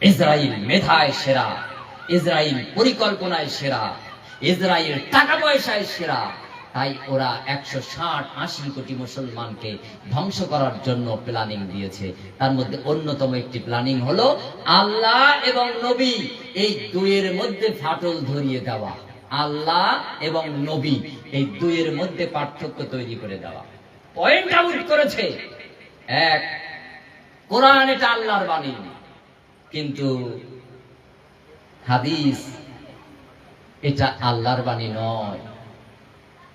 Israel মেধায় সেরা Israel পরিকল্পনায় সেরা ইসরায়েল টাকা পয়সায় সেরা। তাই ওরা একশো ষাট, আশি কোটি মুসলমানকে ধ্বংস করার জন্য প্ল্যানিং দিয়েছে। তার মধ্যে অন্যতম একটি প্ল্যানিং হলো আল্লাহ এবং নবী এই দুইয়ের মধ্যে ফাটল ধরিয়ে দেওয়া। আল্লাহ এবং নবী এই দুইয়ের মধ্যে পার্থক্য তৈরি করে দেওয়া। পয়েন্ট আউট করেছে। এক, কোরআন এটা আল্লাহর বাণী। কিন্তু হাদিস এটা আল্লাহর বাণী নয়।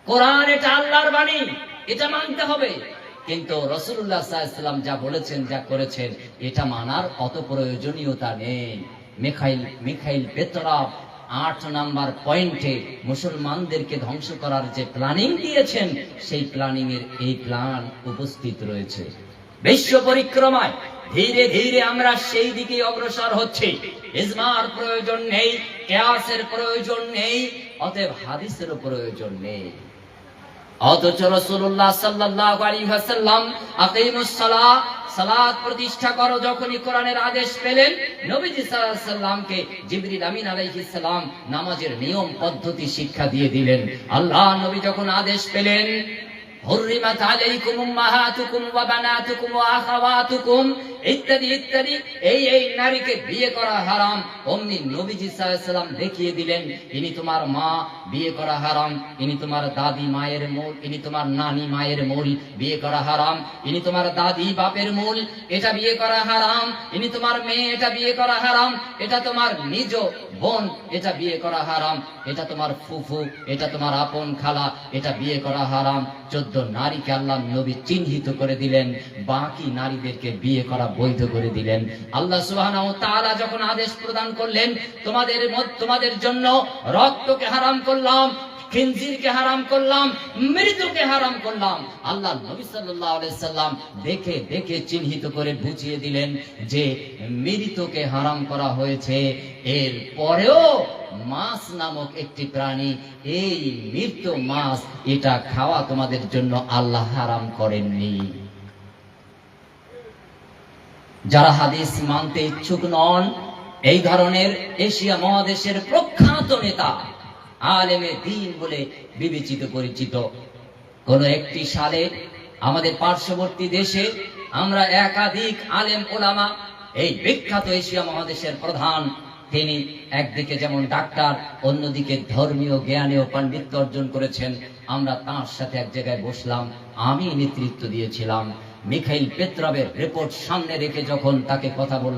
কোরআন এটা আল্লাহর বাণী, এটা মানতে হবে। কিন্তু রসুল্লাহ সাল্লাম যা বলেছেন, যা করেছেন, এটা মানার অত প্রয়োজনীয়তা নেই। মিখাইল মিখাইল পেতরা আট নাম্বার পয়েন্টে মুসলমানদেরকে ধ্বংস করার যে প্ল্যানিং দিয়েছেন, সেই প্ল্যানিং এর এই প্ল্যান উপস্থিত রয়েছে। বিশ্ব পরিক্রমায় ধীরে ধীরে আমরা সেই দিকে অগ্রসর হচ্ছি। ইজমার প্রয়োজন নেই, কেয়াসের প্রয়োজন নেই, অতএব হাদিসেরও প্রয়োজন নেই। অথচ রসুল্লাহ সালাহ প্রতিষ্ঠা করো যখনই কোরআনের আদেশ পেলেন, নবীজি সাল্লামকে জিবরিল আমিন আলাইহিস নামাজের নিয়ম, পদ্ধতি, শিক্ষা দিয়ে দিলেন। আল্লাহ নবী যখন আদেশ পেলেন হুররিমাত আলাইকুম উম্মাহাতুকুম ওয়া বানাতুকুম ওয়া আখাওয়াতুকুম ইত্যাদি ইত্যাদি। এই এই নারীকে বিয়ে করা হারাম। অমনি নবীজি সাল্লাম দেখিয়ে দিলেন, ইনি তোমার মা, বিয়ে করা হারাম। ইনি তোমার দাদি মায়ের মূল, ইনি তোমার নানি মায়ের মূল, বিয়ে করা হারাম। ইনি তোমার দাদি বাপের মূল, এটা বিয়ে করা হারাম। ইনি তোমার মেয়ে, এটা বিয়ে করা হারাম। এটা তোমার নিজ বোন, এটা বিয়ে করা হারাম। এটা তোমার ফুফু, এটা তোমার আপন খালা, এটা বিয়ে করা হারাম। চোদ্দ নারীকে আল্লাহ নবী চিহ্নিত করে দিলেন, বাকি নারীদেরকে বিয়ে করা বৈধ করে দিলেন। আল্লাহ তাআলা যখন আদেশ প্রদান করলেন, তোমাদের তোমাদের জন্য রক্তকে হারাম করলাম বুঝিয়ে দিলেন যে মৃতকে হারাম করা হয়েছে। এর পরেও মাছ নামক একটি প্রাণী, এই মৃত মাছ এটা খাওয়া তোমাদের জন্য আল্লাহ হারাম করেননি। যারা হাদিস মানতে ইচ্ছুক নন, এই ধরনের এশিয়া মহাদেশের প্রখ্যাত নেতা, আলেমে দিন বলে বিবেচিত পরিচিত। কোন একটি সালে আমাদের পার্শ্ববর্তী দেশে আমরা একাধিক আলেম ওলামা, এই বিখ্যাত এশিয়া মহাদেশের প্রধান তিনি একদিকে যেমন ডাক্তার, অন্যদিকে ধর্মীয় জ্ঞানেও পাণ্ডিত্য অর্জন করেছেন। আমরা তার সাথে এক জায়গায় বসলাম, আমি নেতৃত্ব দিয়েছিলাম। মিখাইল পেত্রবের রেকর্ড সামনে রেখে যখন তাকে কথা বললাম